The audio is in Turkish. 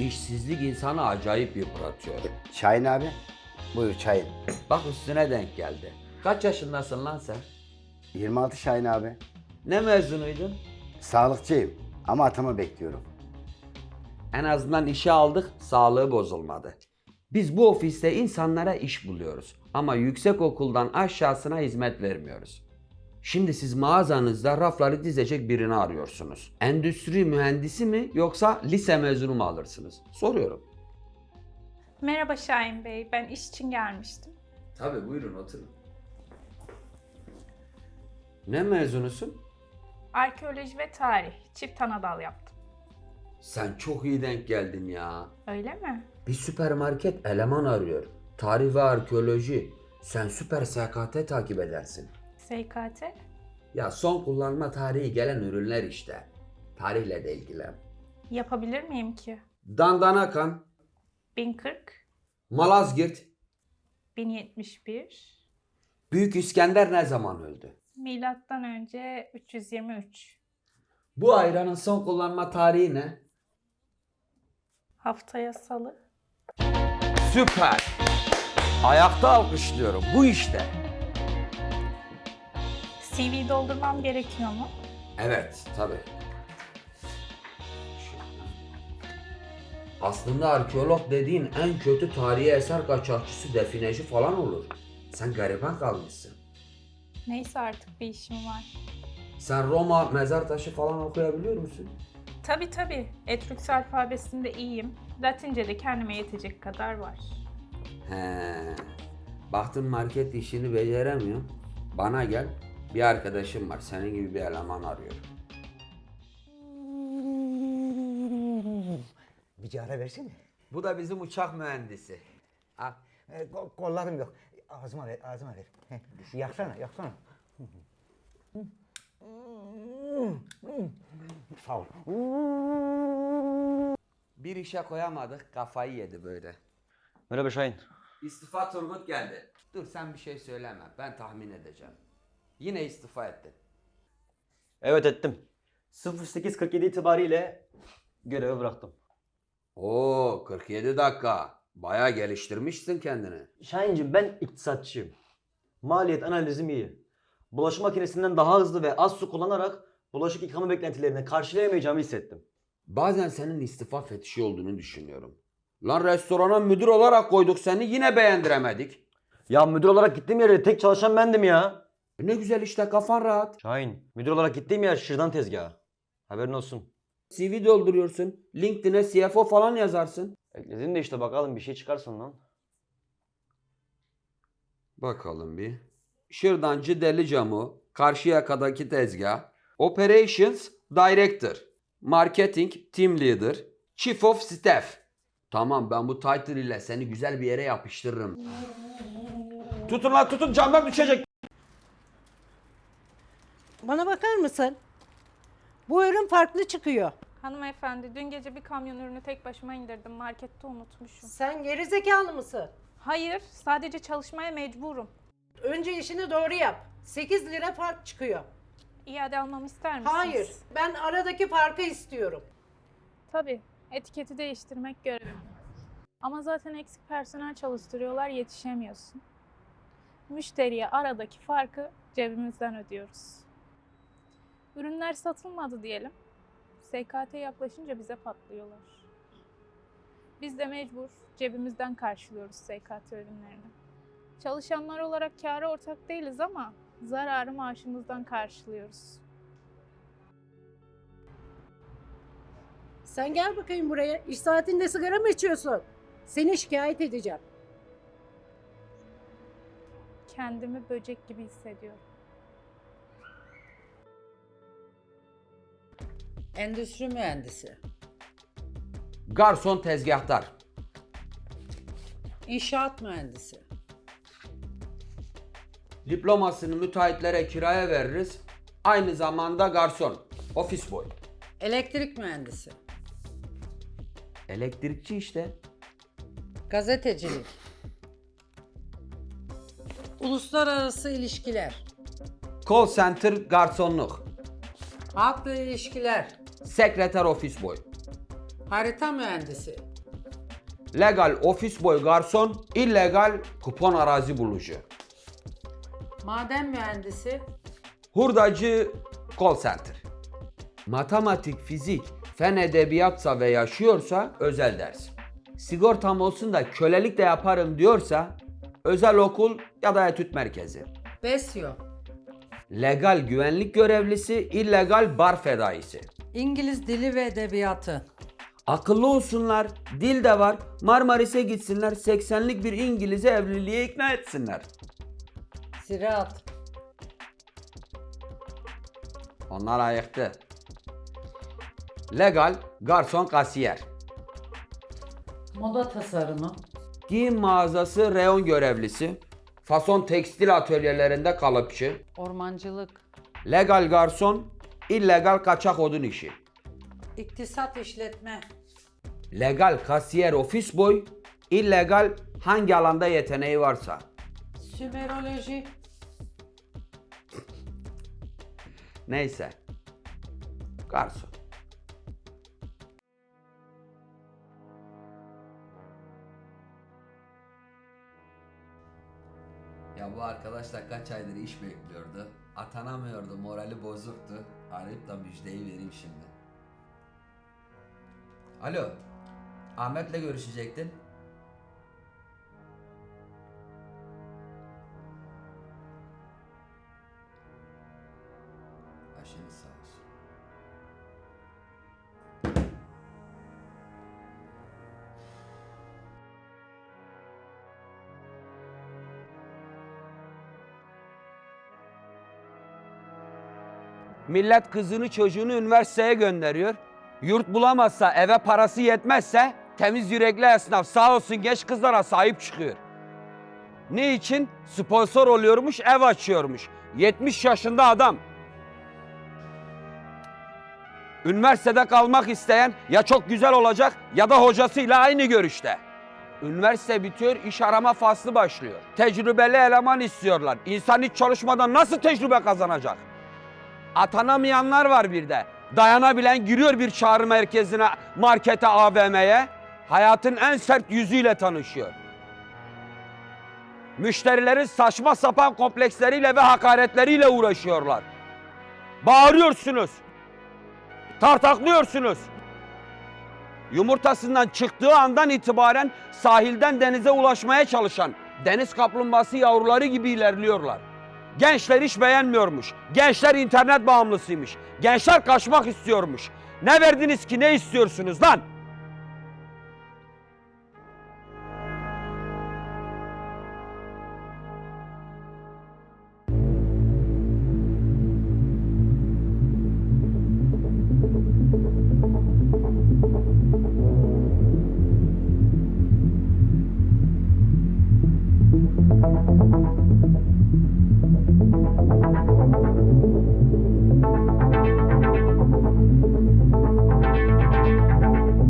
insanı acayip yıpratıyor. Şahin abi. Buyur çayın. Bak üstüne denk geldi. Kaç yaşındasın lan sen? 26 Şahin abi. Ne mezunuydun? Sağlıkçıyım ama atama bekliyorum. En azından işe aldık, sağlığı bozulmadı. Biz bu ofiste insanlara iş buluyoruz ama yüksek okuldan aşağısına hizmet vermiyoruz. Şimdi siz mağazanızda rafları dizecek birini arıyorsunuz. Endüstri mühendisi mi yoksa lise mezunu mu alırsınız? Soruyorum. Merhaba Şahin Bey, ben iş için gelmiştim. Tabii buyurun oturun. Ne mezunusun? Arkeoloji ve tarih, çift anadal yaptım. Sen çok iyi denk geldin ya. Öyle mi? Bir süpermarket eleman arıyor. Tarih ve arkeoloji. Sen süper SKT takip edersin. SKT? Ya son kullanma tarihi gelen ürünler işte. Tarihle de ilgilen. Yapabilir miyim ki? Dandanakan, 1040, Malazgirt, 1071, Büyük İskender ne zaman öldü? milattan önce 323. Bu ayranın son kullanma tarihi ne? Haftaya salı. Süper. Ayakta alkışlıyorum. Bu işte. CV doldurmam gerekiyor mu? Evet, tabii. Aslında arkeolog dediğin en kötü tarihi eser kaçakçısı, defineci falan olur. Sen gariban kalmışsın. Neyse artık bir işim var. Sen Roma mezar taşı falan okuyabiliyor musun? Tabi tabi, Etrüks alfabesinde iyiyim. Latince de kendime yetecek kadar var. He. Baktın market işini beceremiyor. Bana gel. Bir arkadaşım var. Senin gibi bir eleman arıyor. Bir cara versene. Bu da bizim uçak mühendisi. Al. E, ko- kollarım yok. Ağzıma ver, ağzıma ver. Heh, yaksana, yaksana. Sağ ol. Bir işe koyamadık. Kafayı yedi böyle. Merhaba Şahin. İstifa Turgut geldi. Dur sen bir şey söyleme. Ben tahmin edeceğim. Yine istifa ettin. Evet ettim. 08.47 itibariyle görevi bıraktım. Oo 47 dakika. Baya geliştirmişsin kendini. Şahin'cim ben iktisatçıyım. Maliyet analizim iyi. Bulaşık makinesinden daha hızlı ve az su kullanarak bulaşık yıkama beklentilerini karşılayamayacağımı hissettim. Bazen senin istifa fetişi olduğunu düşünüyorum. Lan restorana müdür olarak koyduk seni yine beğendiremedik. Ya müdür olarak gittiğim yerde tek çalışan bendim ya. E Ne güzel işte kafan rahat. Şahin, müdür olarak gittiğim yer şırdan tezgahı. Haberin olsun. CV dolduruyorsun. LinkedIn'e CFO falan yazarsın. Ekledin de işte bakalım bir şey çıkarsın lan. Bakalım bir. Şırdancı Deli Camı, Karşıyaka'daki tezgah, Operations Director, Marketing Team Leader, Chief of Staff. Tamam ben bu title ile seni güzel bir yere yapıştırırım. Tutun lan tutun camdan düşecek. Bana bakar mısın? Bu ürün farklı çıkıyor. Hanımefendi, dün gece bir kamyon ürünü tek başıma indirdim. Markette unutmuşum. Sen gerizekalı mısın? Hayır, sadece çalışmaya mecburum. Önce işini doğru yap. 8 lira fark çıkıyor. İade almamı ister misiniz? Hayır, ben aradaki farkı istiyorum. Tabii, etiketi değiştirmek görevim. Ama zaten eksik personel çalıştırıyorlar, yetişemiyorsun. Müşteriye aradaki farkı cebimizden ödüyoruz. Ürünler satılmadı diyelim. SKT yaklaşınca bize patlıyorlar. Biz de mecbur cebimizden karşılıyoruz SKT ürünlerini. Çalışanlar olarak kâra ortak değiliz ama zararı maaşımızdan karşılıyoruz. Sen gel bakayım buraya. İş saatinde sigara mı içiyorsun? Seni şikayet edeceğim. Kendimi böcek gibi hissediyorum. Endüstri mühendisi, Garson tezgahtar, inşaat mühendisi, diplomasını müteahhitlere kiraya veririz. Aynı zamanda garson, ofis boy. elektrik mühendisi, Elektrikçi işte. gazetecilik, uluslararası ilişkiler, Call center garsonluk, halkla ilişkiler, sekreter ofis boy. harita mühendisi, legal ofis boy garson, illegal kupon arazi bulucu. Maden mühendisi. Hurdacı call center. Matematik, fizik, fen edebiyatsa ve yaşıyorsa özel ders. Sigortam olsun da kölelik de yaparım diyorsa özel okul ya da etüt merkezi. Besyo. Legal güvenlik görevlisi, illegal bar fedaisi. İngiliz dili ve edebiyatı. Akıllı olsunlar, dil de var. Marmaris'e gitsinler, 80'lik bir İngiliz'i evliliğe ikna etsinler. Ziraat. Onlar ayıktı. Legal, garson kasiyer. Moda tasarımı. Giyim mağazası reyon görevlisi. Fason tekstil atölyelerinde kalıpçı. Ormancılık. Legal garson, illegal kaçak odun işi. İktisat işletme. Legal kasiyer ofis boy, illegal hangi alanda yeteneği varsa. Sümeroloji. Neyse. Garson. Ya bu arkadaş da kaç aydır iş bekliyordu. Atanamıyordu, morali bozuktu. Arayıp da müjdeyi vereyim şimdi. Alo. Ahmet'le görüşecektin. Başınız sağ Millet kızını çocuğunu üniversiteye gönderiyor. Yurt bulamazsa, eve parası yetmezse temiz yürekli esnaf sağ olsun genç kızlara sahip çıkıyor. Ne için? Sponsor oluyormuş, ev açıyormuş. 70 yaşında adam. Üniversitede kalmak isteyen ya çok güzel olacak ya da hocasıyla aynı görüşte. Üniversite bitiyor, iş arama faslı başlıyor. Tecrübeli eleman istiyorlar. İnsan hiç çalışmadan nasıl tecrübe kazanacak? Atanamayanlar var bir de. Dayanabilen giriyor bir çağrı merkezine, markete, AVM'ye. Hayatın en sert yüzüyle tanışıyor. Müşterilerin saçma sapan kompleksleriyle ve hakaretleriyle uğraşıyorlar. Bağırıyorsunuz. Tartaklıyorsunuz. Yumurtasından çıktığı andan itibaren sahilden denize ulaşmaya çalışan deniz kaplumbağası yavruları gibi ilerliyorlar. Gençler iş beğenmiyormuş. Gençler internet bağımlısıymış. Gençler kaçmak istiyormuş. Ne verdiniz ki ne istiyorsunuz lan?